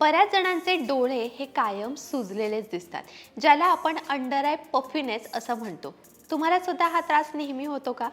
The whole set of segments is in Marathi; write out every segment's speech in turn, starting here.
बऱ्याच जणांचे डोळे हे कायम सुजलेलेच दिसतात ज्याला आपण अंडर आय पफिनेस असं म्हणतो. तुम्हाला सुद्धा हा त्रास नेहमी होतो का?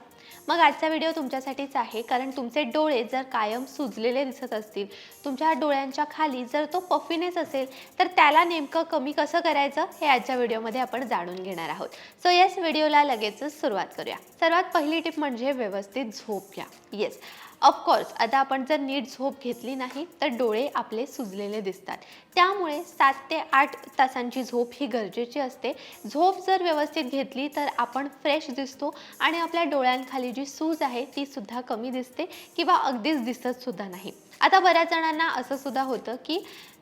मग आजचा व्हिडिओ तुमच्यासाठीच आहे कारण तुमचे डोळे जर कायम सुजलेले दिसत असतील तुमच्या डोळ्यांच्या खाली जर तो पफिनेस असेल तर त्याला नेमकं कमी कसं करायचं हे आजच्या व्हिडिओमध्ये आपण जाणून घेणार आहोत. सो येस व्हिडिओला लगेचच सुरुवात करूया. सर्वात पहिली टिप म्हणजे व्यवस्थित झोप घ्या. येस ऑफकोर्स आता आपण जर नीट झोप घेतली नाही तर डोळे आपले सुजलेले दिसतात. त्यामुळे सात ते आठ तासांची झोप ही गरजेची असते. झोप जर व्यवस्थित घेतली तर आपण फ्रेश दिसतो आणि आपल्या डोळ्यांखाली खाली जी सूज आहे ती सुद्धा कमी दिसते किंवा अगदीच दिसत सुद्धा नाही. आता बऱ्याच जणांना असं सुद्धा होतं की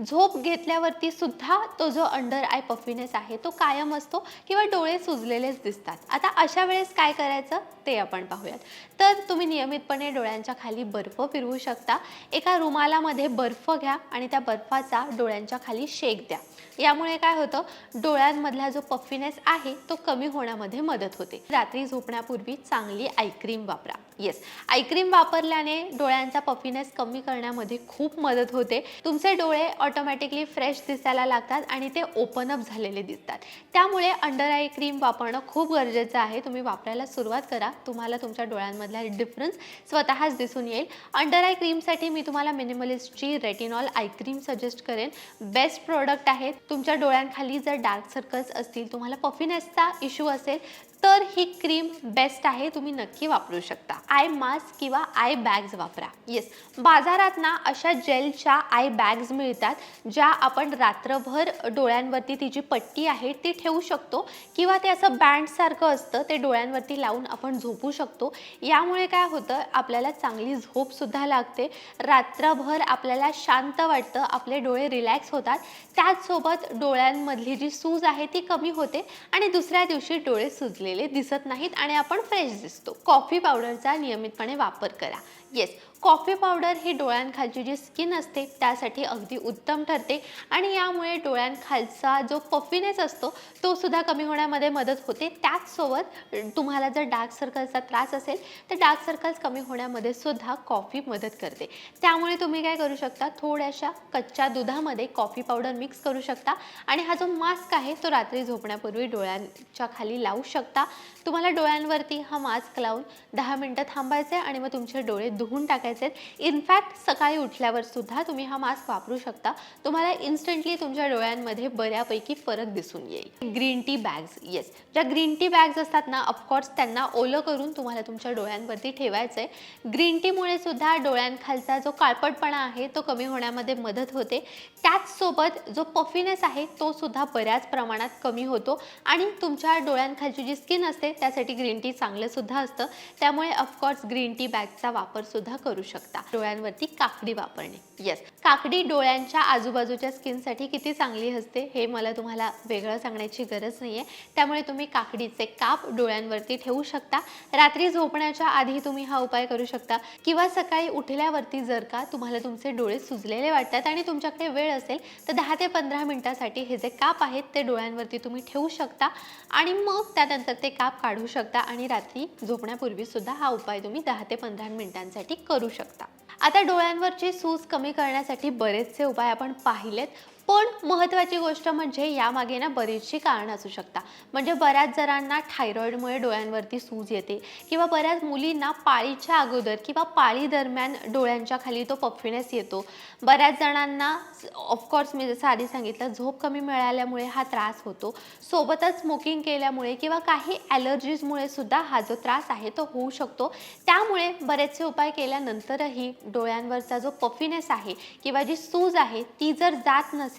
झोप घेतल्यावरती सुद्धा तो जो अंडर आय पफिनेस आहे तो कायम असतो किंवा डोळे सुजलेलेच दिसतात. आता अशा वेळेस काय करायचं? ते आपण पाहूयात. तर तुम्ही नियमितपणे डोळ्यांच्या खाली बर्फ फिरवू शकता. एका रुमालामध्ये बर्फ घ्या आणि त्या बर्फाचा डोळ्यांच्या खाली शेक द्या. यामुळे काय होतं? डोळ्यांमधला जो पफिनेस आहे तो कमी होण्यामध्ये मदत होते. रात्री झोपण्यापूर्वी चांगली आयक्रीम वापरा. येस आईक्रीम वापरल्याने डोळ्यांचा पफिनेस कमी करण्यामध्ये खूप मदत होते. तुमचे डोळे ऑटोमॅटिकली फ्रेश दिसायला लागतात आणि ते ओपन अप झालेले दिसतात. त्यामुळे अंडर आय क्रीम वापरणं खूप गरजेचं आहे. तुम्ही वापरायला सुरुवात करा. तुम्हाला तुमच्या डोळ्यांमधला डिफरन्स स्वतःच दिसून येईल. अंडर आय क्रीमसाठी मी तुम्हाला मिनिमलिस्टची रेटिनॉल आय क्रीम सजेस्ट करेन. बेस्ट प्रोडक्ट आहे. तुमच्या डोळ्यांखाली जर डार्क सर्कल्स असतील तुम्हाला पफिनेसचा इश्यू असेल तर ही क्रीम बेस्ट आहे तुम्ही नक्की वापरू शकता. आय मास्क किंवा आय बॅग्स वापरा. येस बाजारात ना अशा जेलच्या आय बॅग्स मिळतात ज्या आपण रात्रभर डोळ्यांवरती ती जी पट्टी आहे ती ठेवू शकतो किंवा ते असं बँडसारखं असतं ते डोळ्यांवरती लावून आपण झोपू शकतो. यामुळे काय होतं आपल्याला चांगली झोपसुद्धा लागते. रात्रभर आपल्याला शांत वाटतं आपले डोळे रिलॅक्स होतात. त्याचसोबत डोळ्यांमधली जी सूज आहे ती कमी होते आणि दुसऱ्या दिवशी डोळे सुजले सुजलेले दिसत नाहीत आणि आपण फ्रेश दिसतो. कॉफी पावडरचा नियमितपणे वापर करा. येस कॉफी पावडर ही डोळ्यांखालची जी स्किन असते त्यासाठी अगदी उत्तम ठरते. आणि यामुळे डोळ्यांखालचा जो पफिनेस असतो तो सुद्धा कमी होण्यामध्ये मदत होते. त्याचसोबत तुम्हाला जर डार्क सर्कल्सचा त्रास असेल तर डार्क सर्कल्स कमी होण्यामध्ये सुद्धा कॉफी मदत करते. त्यामुळे तुम्ही काय करू शकता थोड्याशा कच्च्या दुधामध्ये कॉफी पावडर मिक्स करू शकता. आणि हा जो मास्क आहे तो रात्री झोपण्यापूर्वी डोळ्यांच्या खाली लावू शकता. तुम्हाला डोळ्यांवरती हा मास्क लावून दहा मिनटं थांबायचं आहे आणि मग तुमचे डोळे धुवून टाकायचे. इनफॅक्ट सकाळी उठल्यावर सुद्धा तुम्ही हा मास्क वापरू शकता. तुम्हाला इन्स्टंटली तुमच्या डोळ्यांमध्ये बऱ्यापैकी फरक दिसून येईल. ग्रीन टी बॅग्स येस ज्या ग्रीन टी बॅग्स असतात ना ऑफकोर्स त्यांना ओलं करून तुम्हाला तुमच्या डोळ्यांवरती ठेवायचं आहे ग्रीन टीमुळे सुद्धा डोळ्यांखालचा जो काळपटपणा आहे तो कमी होण्यामध्ये मदत होते. त्याचसोबत जो पफिनेस आहे तो सुद्धा बऱ्याच प्रमाणात कमी होतो. आणि तुमच्या डोळ्यांखालची जी स्किन असते त्यासाठी ग्रीन टी चांगलं सुद्धा असतं. त्यामुळे ऑफकोर्स ग्रीन टी बॅगचा वापर सुद्धा करू शकता. डोळ्यांवरती काकडी वापरणे. येस काकडी डोळ्यांच्या आजूबाजूच्या स्किनसाठी किती चांगली असते हे मला तुम्हाला वेगळं सांगण्याची गरज नाही आहे त्यामुळे तुम्ही काकडीचे काप डोळ्यांवरती ठेवू शकता. रात्री झोपण्याच्या आधी तुम्ही हा उपाय करू शकता. किंवा सकाळी उठल्यावरती जर का तुम्हाला तुमचे डोळे सुजलेले वाटतात आणि तुमच्याकडे वेळ असेल तर दहा ते पंधरा मिनिटासाठी हे जे काप आहेत ते डोळ्यांवरती तुम्ही ठेवू शकता. आणि मग त्यानंतर ते काप काढू शकता आणि रात्री झोपण्यापूर्वी सुद्धा हा उपाय तुम्ही दहा ते पंधरा मिनिटांसाठी करू शकता. आता डोळ्यांवरची सूज कमी करण्यासाठी बरेचसे उपाय आपण पाहिलेत. पण महत्त्वाची गोष्ट म्हणजे यामागे ना बरीचशी कारणं असू शकता म्हणजे बऱ्याच जणांना थायरॉईडमुळे डोळ्यांवरती सूज येते किंवा बऱ्याच मुलींना पाळीच्या अगोदर किंवा पाळी दरम्यान डोळ्यांच्या खाली तो पफिनेस येतो. बऱ्याच जणांना ऑफकोर्स मी जसं आधी सांगितलं झोप कमी मिळाल्यामुळे हा त्रास होतो. सोबतच स्मोकिंग केल्यामुळे किंवा काही ॲलर्जीजमुळे सुद्धा हा जो त्रास आहे तो होऊ शकतो. त्यामुळे बरेचसे उपाय केल्यानंतरही डोळ्यांवरचा जो पफिनेस आहे किंवा जी सूज आहे ती जर जात नसेल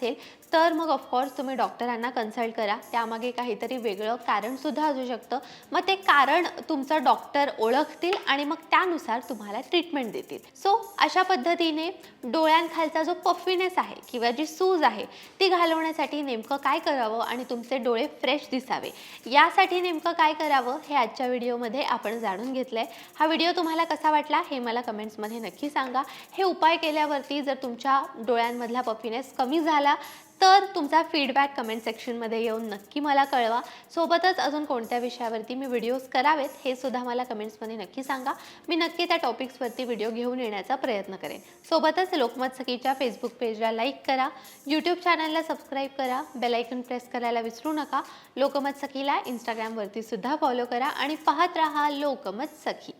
तर मग ऑफकोर्स तुम्ही डॉक्टरांना कन्सल्ट करा. त्यामागे काहीतरी वेगळं कारणसुद्धा असू शकतं. मग ते कारण तुमचं डॉक्टर ओळखतील आणि मग त्यानुसार तुम्हाला ट्रीटमेंट देतील. सो अशा पद्धतीने डोळ्यांखालचा जो पफिनेस आहे किंवा जी सूज आहे ती घालवण्यासाठी नेमकं काय करावं आणि तुमचे डोळे फ्रेश दिसावे? यासाठी नेमकं काय करावं हे आजच्या व्हिडिओमध्ये आपण जाणून घेतलं आहे हा व्हिडिओ तुम्हाला कसा वाटला हे मला कमेंट्समध्ये नक्की सांगा. हे उपाय केल्यावरती जर तुमच्या डोळ्यांमधला पफिनेस कमी झाला तर तुमचा फीडबॅक कमेंट सेक्शनमध्ये येऊन नक्की मला कळवा. सोबतच अजून कोणत्या विषयावरती मी व्हिडिओज करावेत हे सुद्धा मला कमेंट्समध्ये नक्की सांगा. मी नक्की त्या टॉपिक्सवरती व्हिडिओ घेऊन येण्याचा प्रयत्न करेन. सोबतच लोकमत सखीच्या फेसबुक पेजला लाईक करा. यूट्यूब चॅनलला सबस्क्राईब करा. बेलायकन प्रेस करायला विसरू नका. लोकमत सखीला इंस्टाग्रामवरती सुद्धा फॉलो करा आणि पाहत राहा लोकमत सखी